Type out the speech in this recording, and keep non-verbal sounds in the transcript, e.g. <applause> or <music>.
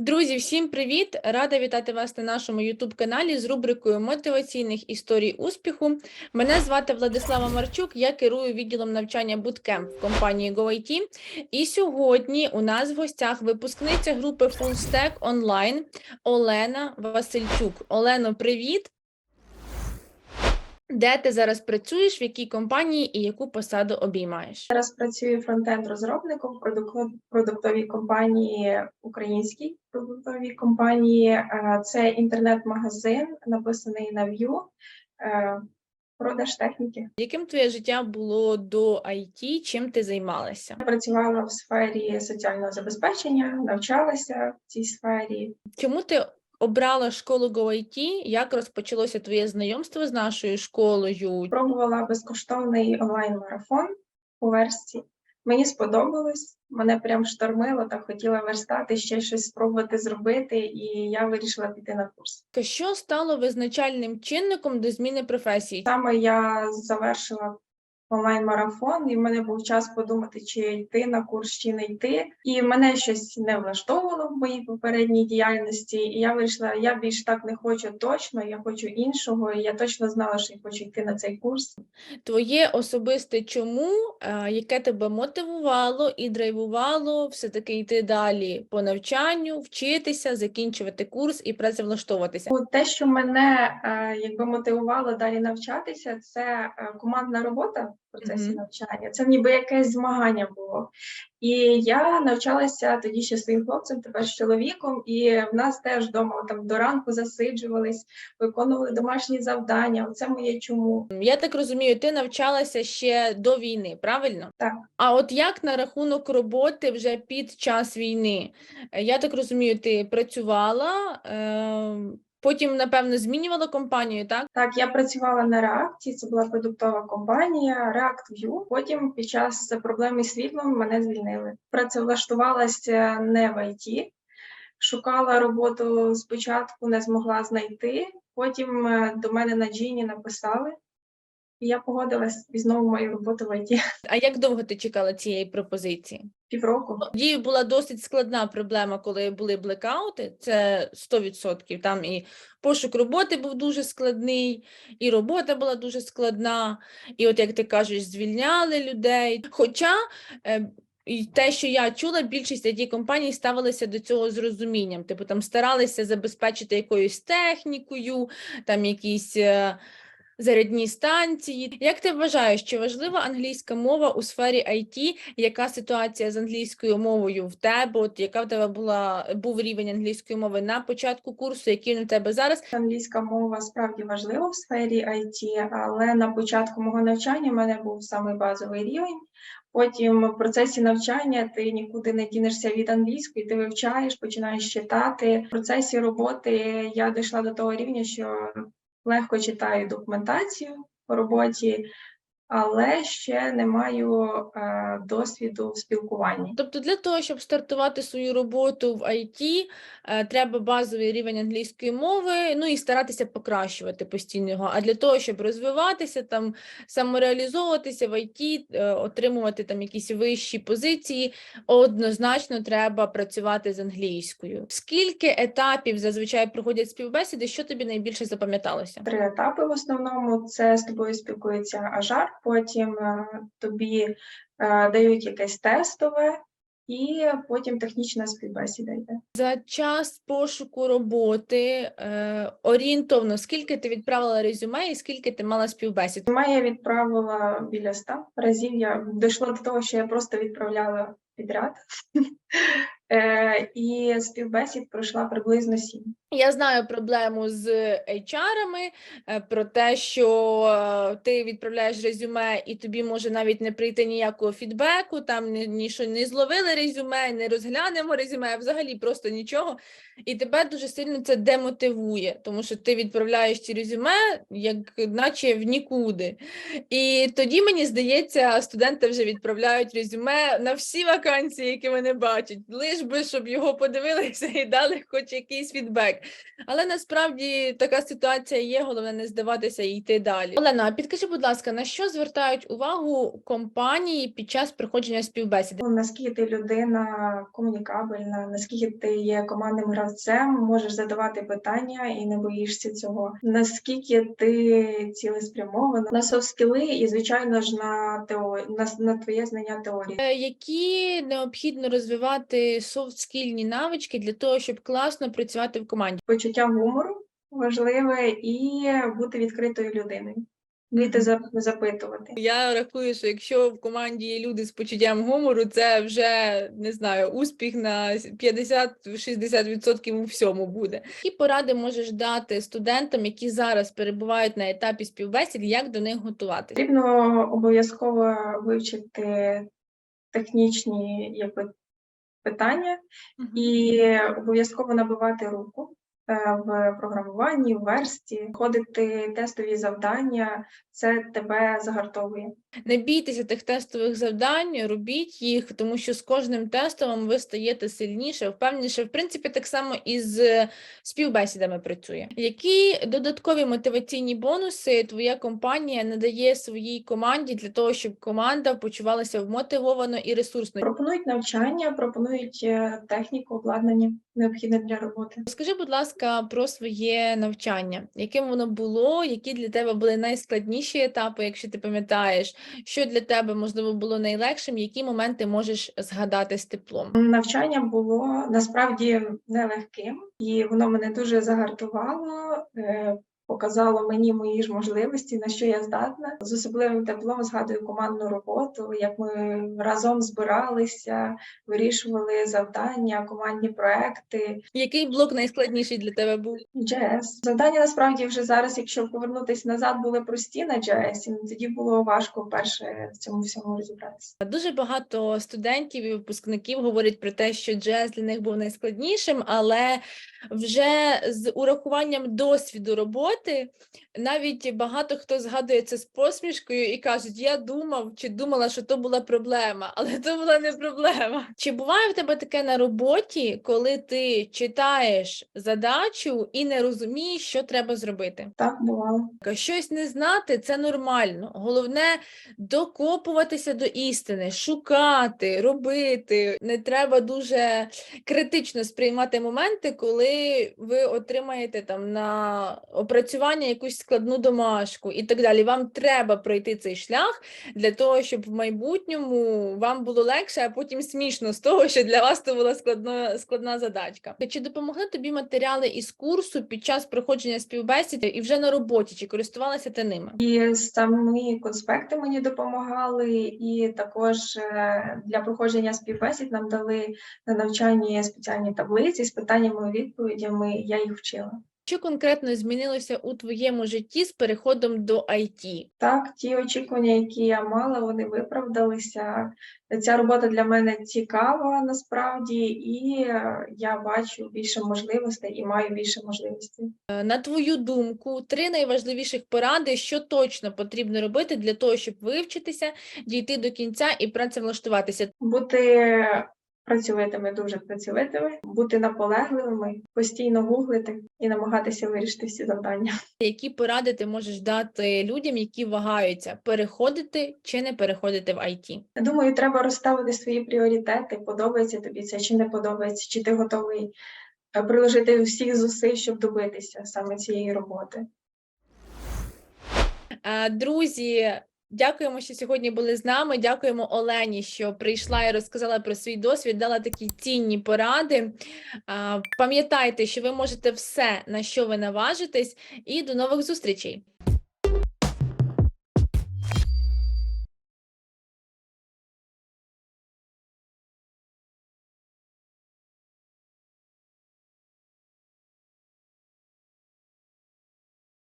Друзі, всім привіт! Рада вітати вас на нашому youtube каналі з рубрикою мотиваційних історій успіху. Мене звати Владислава Марчук, я керую відділом навчання Bootcamp в компанії GoIT. І сьогодні у нас в гостях випускниця групи Full Stack Online Олена Васильчук. Олено, привіт! Де ти зараз працюєш, в якій компанії і яку посаду обіймаєш? Зараз працюю фронтенд-розробником в продук- продуктовій компанії, українській продуктовій компанії. Е, Це інтернет-магазин, написаний на Vue, е, продаж техніки. Яким твоє життя було до IT? Чим ти займалася? Я працювала в сфері соціального забезпечення, навчалася в цій сфері. Чому ти обрала школу GoIT? Як розпочалося твоє знайомство з нашою школою? Пробувала безкоштовний онлайн-марафон у версії. Мені сподобалось, мене прям штормило, так хотіла верстати, ще щось спробувати зробити, і я вирішила піти на курс. Що стало визначальним чинником до зміни професії? Саме я завершила онлайн-марафон, і в мене був час подумати, чи йти на курс, чи не йти. І мене щось не влаштовувало в моїй попередній діяльності. І я вирішила, я більш так не хочу точно, я хочу іншого. І я точно знала, що я хочу йти на цей курс. Твоє особисте чому, е, яке тебе мотивувало і драйвувало все-таки йти далі по навчанню, вчитися, закінчувати курс і працевлаштовуватися? Те, що мене е, якби мотивувало далі навчатися, це е, командна робота процесі Мгм. навчання. Це ніби якесь змагання було. І я навчалася тоді ще своїм хлопцем, тепер з чоловіком, і в нас теж вдома там до ранку засиджувались, виконували домашні завдання. Оце моє чому. Я так розумію, ти навчалася ще до війни, правильно? Так. А от як на рахунок роботи вже під час війни? Я так розумію, ти працювала, е, потім, напевно, змінювала компанію, так? Так, я працювала на реакції, це була продуктова компанія React View. Потім під час проблеми з світлом мене звільнили. Працевлаштувалася не в ІТ, шукала роботу спочатку, не змогла знайти. Потім е, до мене на Джіні написали, і я погодилась і знову мою роботу в ІТ. А як довго ти чекала цієї пропозиції? Півроку. Тоді була досить складна проблема, коли були блекаути, це 100%. Там і пошук роботи був дуже складний, і робота була дуже складна, і от, як ти кажеш, звільняли людей. Хоча е, і те, що я чула, більшість it компаній ставилися до цього з розумінням. Типу там старалися забезпечити якоюсь технікою, там якісь. Зарядні станції. Як ти вважаєш, чи важлива англійська мова у сфері IT? Яка ситуація з англійською мовою в тебе? От яка в тебе була був рівень англійської мови на початку курсу, який він у тебе зараз? Англійська мова справді важлива в сфері IT, але на початку мого навчання в мене був самий базовий рівень. Потім в процесі навчання ти нікуди не дінешся від англійської, ти вивчаєш, починаєш читати. В процесі роботи я дійшла до того рівня, що легко читаю документацію по роботі, але ще не маю е, досвіду в спілкуванні. Тобто для того, щоб стартувати свою роботу в IT, е, треба базовий рівень англійської мови, ну і старатися покращувати постійно його. А для того, щоб розвиватися, там самореалізовуватися в IT, е, отримувати там якісь вищі позиції, однозначно треба працювати з англійською. Скільки етапів зазвичай проходять співбесіди, що тобі найбільше запам'яталося? Три етапи в основному це з тобою спілкується ажар, потім е, тобі е, дають якесь тестове, і потім технічна співбесіда йде. За час пошуку роботи е, орієнтовно, скільки ти відправила резюме і скільки ти мала співбесід? Мене я відправила біля ста разів. Я дійшло до того, що я просто відправляла підряд. <laughs> Е, І співбесід пройшла приблизно сім. Я знаю проблему з HR-ами, е, про те, що е, ти відправляєш резюме, і тобі може навіть не прийти ніякого фідбеку, там ні що не зловили резюме, не розглянемо резюме, взагалі просто нічого. І тебе дуже сильно це демотивує, тому що ти відправляєш ці резюме, як наче в нікуди. І тоді, мені здається, студенти вже відправляють резюме на всі вакансії, які вони бачать, лиш би, щоб його подивилися і дали хоч якийсь фідбек. Але насправді така ситуація є, головне не здаватися і йти далі. Олена, підкажи, будь ласка, на що звертають увагу компанії під час проходження співбесіди? Ну, Наскільки ти людина комунікабельна, наскільки ти є командним гравцем, можеш задавати питання і не боїшся цього. Наскільки ти цілеспрямована на софт-скіли і, звичайно ж, на теорі на, на твоє знання теорії. Е, Які необхідно розвивати софт-скільні навички для того, щоб класно працювати в команді? Почуття гумору важливе і бути відкритою людиною, вміти запитувати. Я рахую, що якщо в команді є люди з почуттям гумору, це вже не знаю, успіх на 50-60% у всьому буде. Які поради можеш дати студентам, які зараз перебувають на етапі співбесід, як до них готуватися? Потрібно обов'язково вивчити технічні якби, питання і обов'язково набивати руку в програмуванні, в версті, ходити тестові завдання, це тебе загартовує. Не бійтеся тих тестових завдань, робіть їх, тому що з кожним тестом ви стаєте сильніше, впевненіше. В принципі, так само і з співбесідами працює. Які додаткові мотиваційні бонуси твоя компанія надає своїй команді для того, щоб команда почувалася вмотивовано і ресурсно? Пропонують навчання, пропонують е, техніку, обладнання необхідне для роботи. Скажи, будь ласка, про своє навчання, яким воно було, які для тебе були найскладніші етапи, якщо ти пам'ятаєш, що для тебе можливо було найлегшим, які моменти можеш згадати з теплом? Навчання було насправді нелегким, і воно мене дуже загартувало. Показало мені мої ж можливості, на що я здатна. З особливим теплом згадую командну роботу, як ми разом збиралися, вирішували завдання, командні проекти. Який блок найскладніший для тебе був? JS. Завдання насправді вже зараз, якщо повернутися назад, були прості на JS, і тоді було важко перше в цьому всьому розібратися. Дуже багато студентів і випускників говорять про те, що джез для них був найскладнішим, але вже з урахуванням досвіду роботи навіть багато хто згадує це з посмішкою і кажуть: я думав чи думала, що то була проблема, <laughs> але то була не проблема. Чи буває в тебе таке на роботі, коли ти читаєш задачу і не розумієш, що треба зробити? Так бувало. Щось не знати це нормально. Головне докопуватися до істини, шукати, робити. Не треба дуже критично сприймати моменти, коли ви отримаєте там на опрацювання якусь складну домашку і так далі. Вам треба пройти цей шлях для того, щоб в майбутньому вам було легше, а потім смішно з того, що для вас це була складна, складна задачка. Чи допомогли тобі матеріали із курсу під час проходження співбесід і вже на роботі? Чи користувалася ти ними? І самі конспекти мені допомагали, і також е, для проходження співбесід нам дали на навчанні спеціальні таблиці з питаннями і відповідями. Я їх вчила. Що конкретно змінилося у твоєму житті з переходом до IT? Так, ті очікування, які я мала, вони виправдалися. Ця робота для мене цікава насправді, і е, я бачу більше можливостей і маю більше можливостей. Е, На твою думку, три найважливіших поради, що точно потрібно робити для того, щоб вивчитися, дійти до кінця і працевлаштуватися. Бути працьовитими, дуже працьовитими, бути наполегливими, постійно гуглити і намагатися вирішити всі завдання. Які поради ти можеш дати людям, які вагаються переходити чи не переходити в IT? Думаю, треба розставити свої пріоритети, подобається тобі це чи не подобається, чи ти готовий е, приложити всіх зусиль, щоб добитися саме цієї роботи. Е, Друзі, дякуємо, що сьогодні були з нами. Дякуємо Олені, що прийшла і розказала про свій досвід, дала такі цінні поради. Пам'ятайте, що ви можете все, на що ви наважитесь, і до нових зустрічей!